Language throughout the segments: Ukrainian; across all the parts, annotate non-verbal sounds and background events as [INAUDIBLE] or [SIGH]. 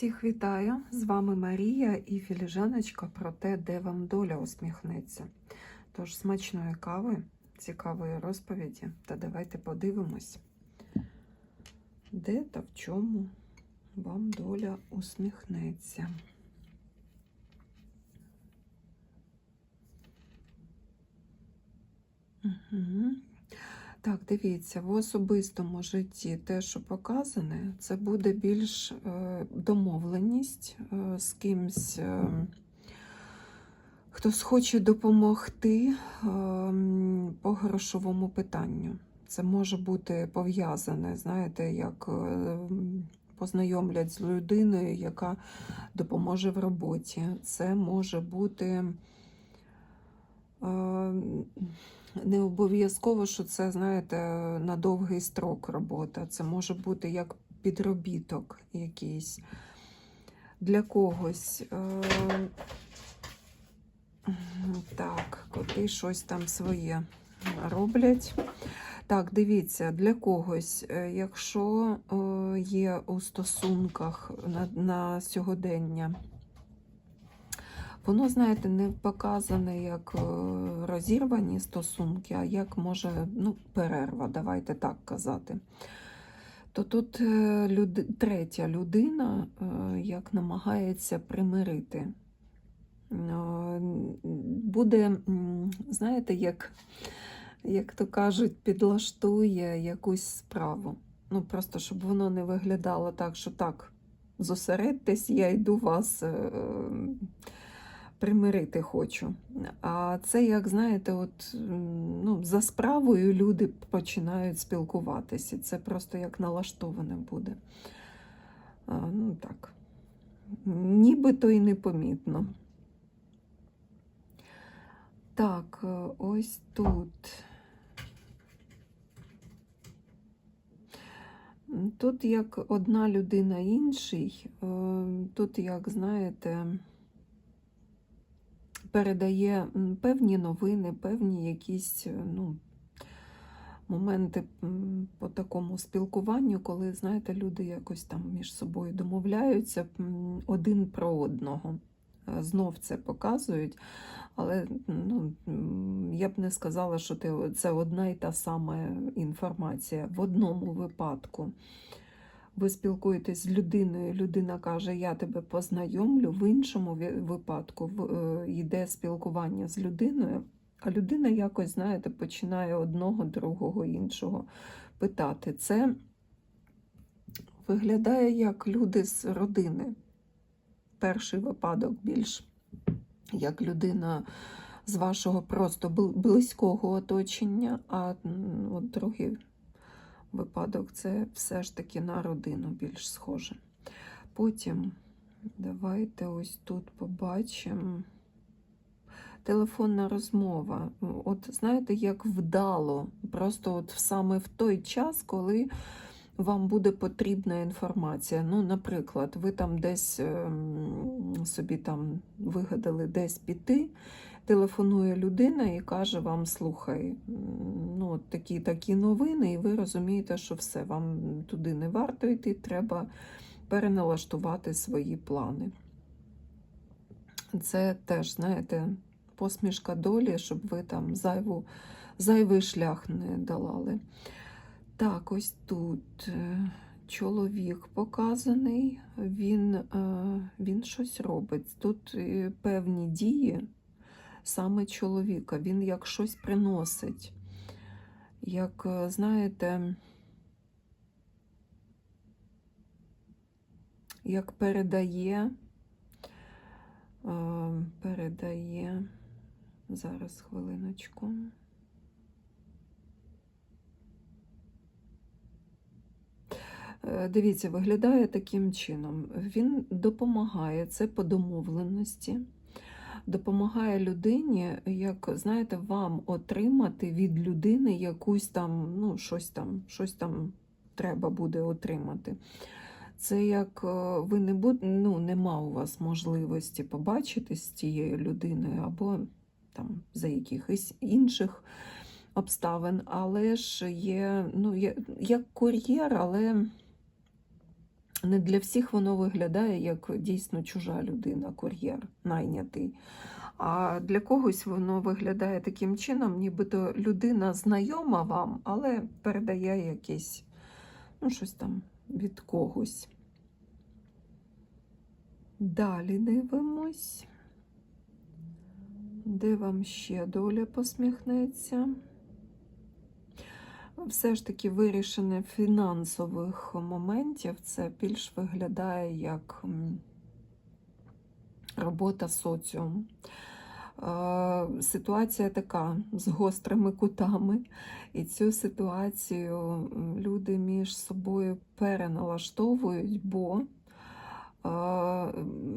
Всіх вітаю! З вами Марія і філіжаночка про те, де вам доля усміхнеться. Тож смачної кави, цікавої розповіді, та давайте подивимось, де та в чому вам доля усміхнеться. Угу. Так, дивіться, в особистому житті те, що показане, це буде більш е, домовленість е, з кимсь, е, хтось хоче допомогти по грошовому питанню. Це може бути пов'язане, знаєте, як познайомлять з людиною, яка допоможе в роботі. Це може бути. Не обов'язково, що це, знаєте, на довгий строк робота. Це може бути як підробіток якийсь для когось. Е, Так, коти щось там своє роблять. Так, дивіться, для когось, е, якщо е, є у стосунках на, на сьогодення. Воно, знаєте, не показане як е, розірвані стосунки, а як може ну, перерва, давайте так казати. То тут е, люди, третя людина е, як намагається примирити. Буде, знаєте, як, як то кажуть, підлаштує якусь справу. Ну, Просто щоб воно не виглядало так, що так, зосередьтесь, я йду вас примирити хочу. А це, як знаєте, от, ну, за справою люди починають спілкуватися. Це просто як налаштоване буде. А, Ну так, нібито і непомітно. Так, ось тут. Тут як одна людина інший, тут, як знаєте, передає певні новини, певні якісь ну, моменти по такому спілкуванню, коли, знаєте, люди якось там між собою домовляються один про одного. Е, знов це показують, але ну, я б не сказала, що це одна і та сама інформація в одному випадку ви спілкуєтесь з людиною, людина каже, я тебе познайомлю, в іншому випадку е, йде спілкування з людиною, а людина якось, знаєте, починає одного, другого, іншого питати. Це виглядає як люди з родини. Перший випадок більш як людина з вашого просто близького оточення, а от другий випадок це все ж таки на родину більш схоже. Потім давайте ось тут побачимо. Телефонна розмова. От знаєте, як вдало, просто от саме в той час, коли вам буде потрібна інформація. Ну, наприклад, ви там десь ем, собі там вигадали десь піти, телефонує людина і каже вам: слухай, ну, такі такі новини, і ви розумієте, що все, вам туди не варто йти, треба переналаштувати свої плани. Це теж, знаєте, посмішка долі, щоб ви там зайву, зайвий шлях не долали. Так, ось тут е, чоловік показаний, він, е, він щось робить. Тут е, певні дії саме чоловіка. Він як щось приносить. Як, е, знаєте, як передає, е, передає, зараз хвилиночку. Е, дивіться, виглядає таким чином. Він допомагає це по домовленості допомагає людині, як знаєте, вам отримати від людини якусь там, ну, щось там, щось там треба буде отримати. Це як е, ви не будете, ну, нема у вас можливості побачити з цією людиною, або там за якихось інших обставин, але ж є, ну, є як кур'єр, але не для всіх воно виглядає як дійсно чужа людина, кур'єр найнятий. А для когось воно виглядає таким чином, нібито людина знайома вам, але передає якесь ну, щось там від когось. Далі дивимось. Де вам ще доля посміхнеться? Все ж таки вирішення фінансових моментів це більш виглядає як робота соціум. Ситуація така з гострими кутами, і цю ситуацію люди між собою переналаштовують, бо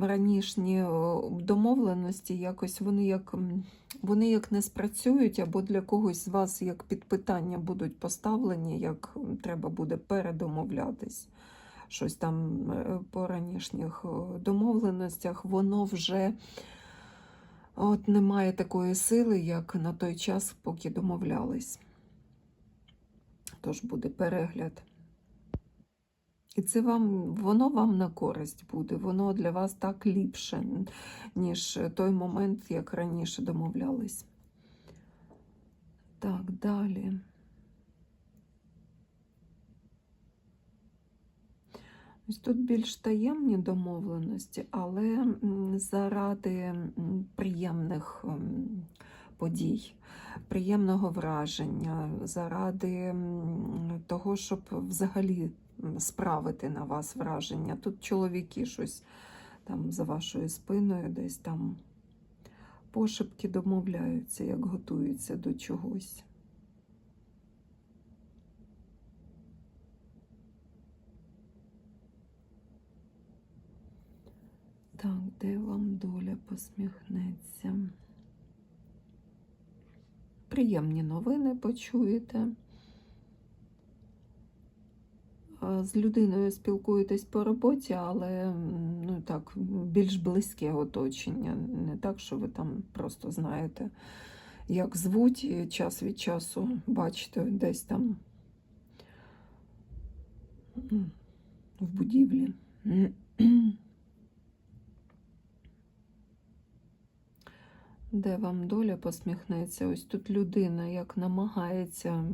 ранішні домовленості якось вони як вони як не спрацюють, або для когось з вас як під питання будуть поставлені, як треба буде передомовлятись. Щось там е, по ранішніх домовленостях, воно вже от немає такої сили, як на той час, поки домовлялись. Тож буде перегляд. І це вам, воно вам на користь буде, воно для вас так ліпше, ніж той момент, як раніше домовлялись. Так, далі. Ось тут більш таємні домовленості, але заради приємних подій, приємного враження, заради того, щоб взагалі справити на вас враження. Тут чоловіки щось там за вашою спиною, десь там пошепки домовляються, як готуються до чогось. Так, де вам доля посміхнеться? Приємні новини почуєте з людиною спілкуєтесь по роботі, але ну, так, більш близьке оточення. Не так, що ви там просто знаєте, як звуть, і час від часу бачите десь там в будівлі. Де вам доля посміхнеться? Ось тут людина як намагається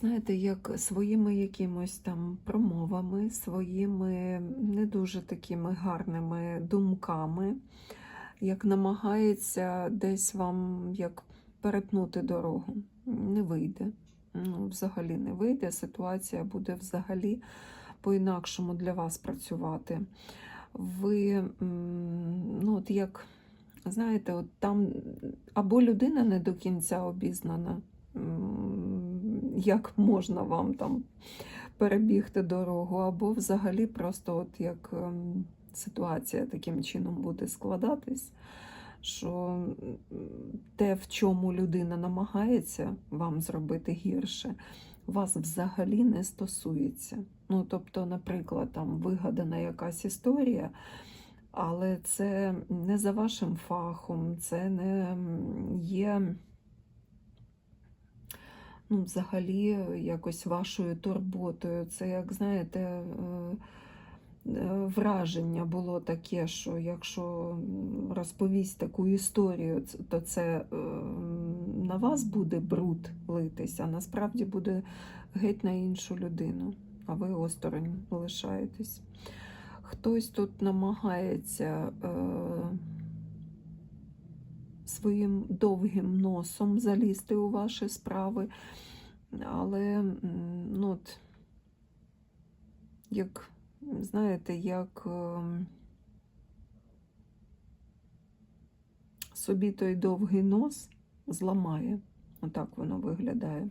знаєте, як своїми якимось там промовами, своїми не дуже такими гарними думками, як намагається десь вам як перетнути дорогу. Не вийде. Ну, Взагалі не вийде. Ситуація буде взагалі по-інакшому для вас працювати. Ви, ну, от як, знаєте, от там або людина не до кінця обізнана як можна вам там перебігти дорогу, або взагалі просто от як ем, ситуація таким чином буде складатись, що те, в чому людина намагається вам зробити гірше, вас взагалі не стосується. Ну, тобто, наприклад, там вигадана якась історія. Але це не за вашим фахом, це не є ну, взагалі якось вашою турботою. Це, як знаєте, е, е, враження було таке, що якщо розповість таку історію, то це е, на вас буде бруд литися, а насправді буде геть на іншу людину, а ви осторонь лишаєтесь. Хтось тут намагається своїм довгим носом залізти у ваші справи. Але, ну, от, як, знаєте, як ем, собі той довгий нос зламає. Отак воно виглядає.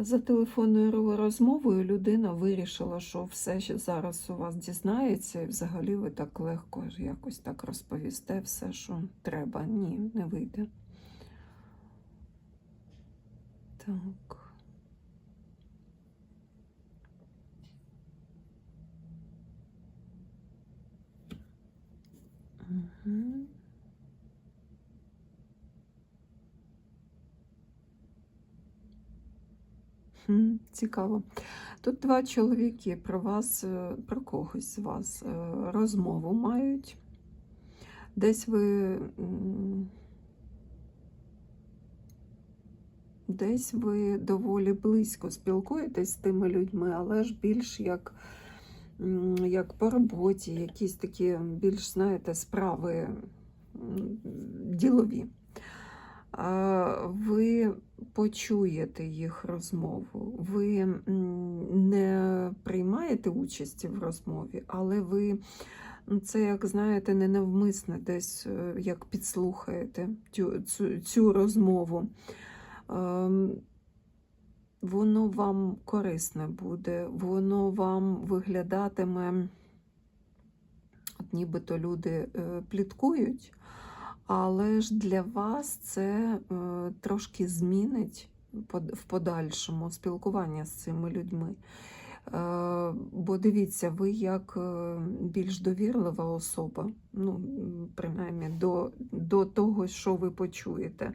За телефонною розмовою людина вирішила, що все що зараз у вас дізнається, і взагалі ви так легко якось так розповісте все, що треба. Ні, не вийде. Так. Угу. Цікаво. Тут два чоловіки про вас, е, про когось з вас е, розмову мають. Десь ви. Десь ви доволі близько спілкуєтесь з тими людьми, але ж більш як, як по роботі, якісь такі більш, знаєте, справи ділові. Ви почуєте їх розмову, ви не приймаєте участі в розмові, але ви це, як знаєте, не навмисне десь е, як підслухаєте цю, цю, цю розмову. Ем, Воно вам корисне буде, воно вам виглядатиме, от нібито люди е, пліткують, але ж для вас це е, трошки змінить в подальшому спілкування з цими людьми. Е, Бо дивіться, ви як е, більш довірлива особа, ну, принаймні до, до того, що ви почуєте.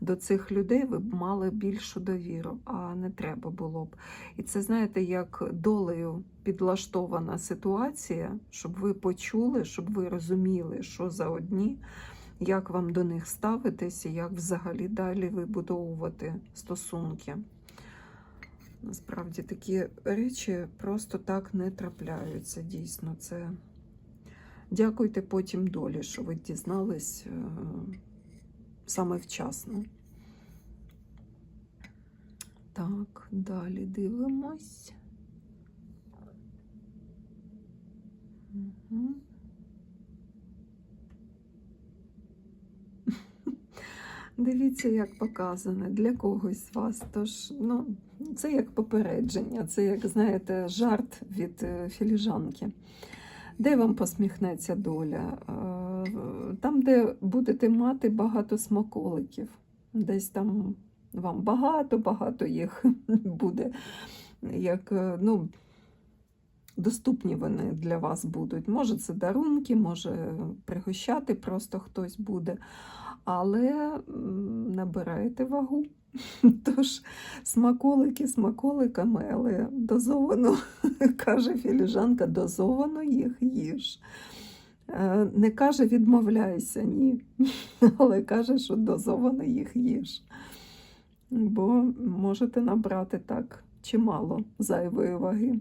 До цих людей ви б мали більшу довіру, а не треба було б. І це, знаєте, як долею підлаштована ситуація, щоб ви почули, щоб ви розуміли, що за одні, як вам до них ставитися, як взагалі далі вибудовувати стосунки. Насправді такі речі просто так не трапляються. Дійсно, це дякуйте потім долі, що ви дізнались е, саме вчасно. Так, далі дивимось. Угу. Дивіться, як показане для когось з вас. Тож, ну, це як попередження, це, як знаєте, жарт від е, філіжанки. Де вам посміхнеться доля? Е, Там, де будете мати багато смаколиків. Десь там вам багато-багато їх [LAUGHS] буде. Як, е, ну, доступні вони для вас будуть. Може, це дарунки, може пригощати просто хтось буде. Але м, набирайте вагу. [LAUGHS] Тож смаколики смаколиками, але дозовано, [LAUGHS] каже філіжанка, дозовано їх їж. Е, Не каже відмовляйся, ні. [LAUGHS] Але каже, що дозовано їх їж. Бо можете набрати так чимало зайвої ваги.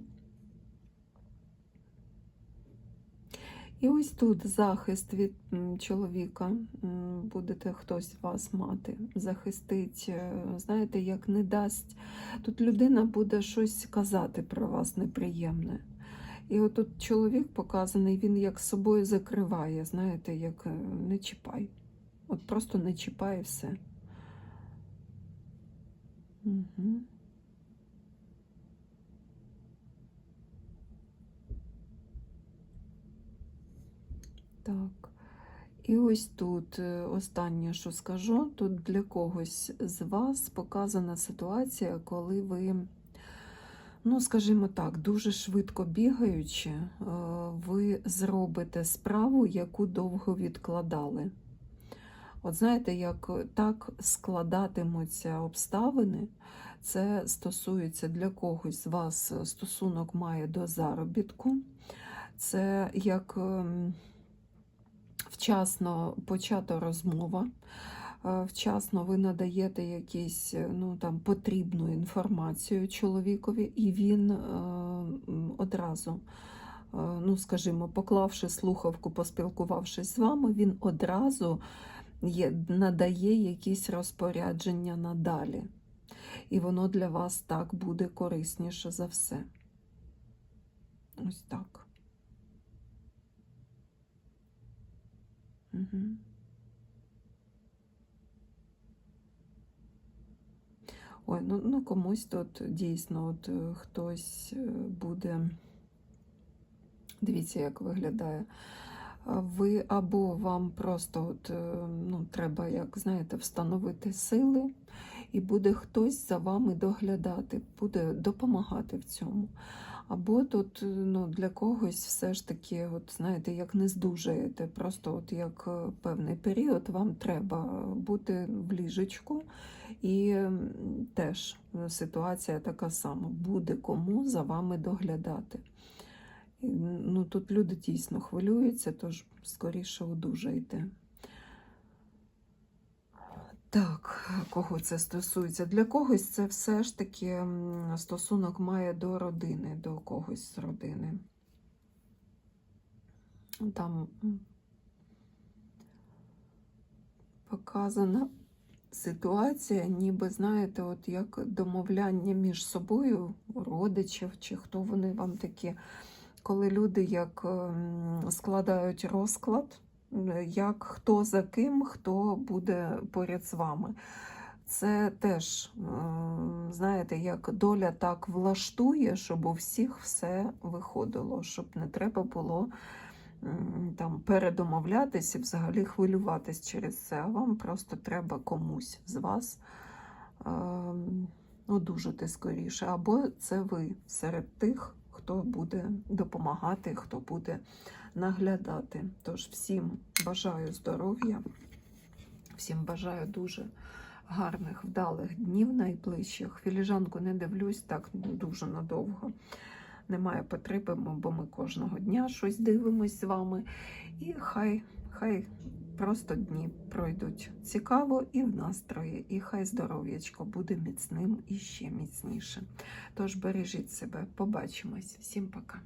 І ось тут захист від чоловіка. Будете хтось вас мати, захистить, е, знаєте, як не дасть. Тут людина буде щось казати про вас неприємне. І от тут чоловік показаний, він як собою закриває, знаєте, як е, не чіпай. От просто не чіпай все. Угу. Так. І ось тут е, останнє, що скажу, тут для когось з вас показана ситуація, коли ви, ну, скажімо так, дуже швидко бігаючи, е, ви зробите справу, яку довго відкладали. От знаєте, як так складатимуться обставини, це стосується для когось з вас стосунок має до заробітку. Це як ем, вчасно почата розмова, е, вчасно ви надаєте якісь ну, там, потрібну інформацію чоловікові, і він е, одразу, е, ну, скажімо, поклавши слухавку, поспілкувавшись з вами, він одразу надає якісь розпорядження надалі. І воно для вас так буде корисніше за все. Ось так. Угу. Ой, ну, ну комусь тут дійсно от е, хтось е, буде. Дивіться, як виглядає. Ви або вам просто от, е, ну, треба, як знаєте, встановити сили, і буде хтось за вами доглядати, буде допомагати в цьому. Або тут ну, для когось все ж таки, от знаєте, як не здужаєте, просто от як е, певний період вам треба бути в ліжечку, і теж е, ситуація така сама: буде кому за вами доглядати. Ну, тут люди дійсно хвилюються, тож скоріше одужайте. Так, кого це стосується? Для когось це все ж таки стосунок має до родини, до когось з родини. Там показана ситуація, ніби, знаєте, от як домовляння між собою, родичів, чи хто вони вам такі, коли люди як складають розклад, як хто за ким, хто буде поряд з вами. Це теж, е, знаєте, як доля так влаштує, щоб у всіх все виходило, щоб не треба було там передомовлятись і взагалі хвилюватись через це. А вам просто треба комусь з вас ем, одужати скоріше. Або це ви серед тих, хто буде допомагати, хто буде наглядати. Тож всім бажаю здоров'я, всім бажаю дуже гарних, вдалих днів найближчих. Філіжанку не дивлюсь так дуже надовго. Немає потреби, бо ми кожного дня щось дивимось з вами. І хай, хай просто дні пройдуть цікаво і в настрої, і хай здоров'ячко буде міцним і ще міцніше. Тож бережіть себе, побачимось. Всім пока.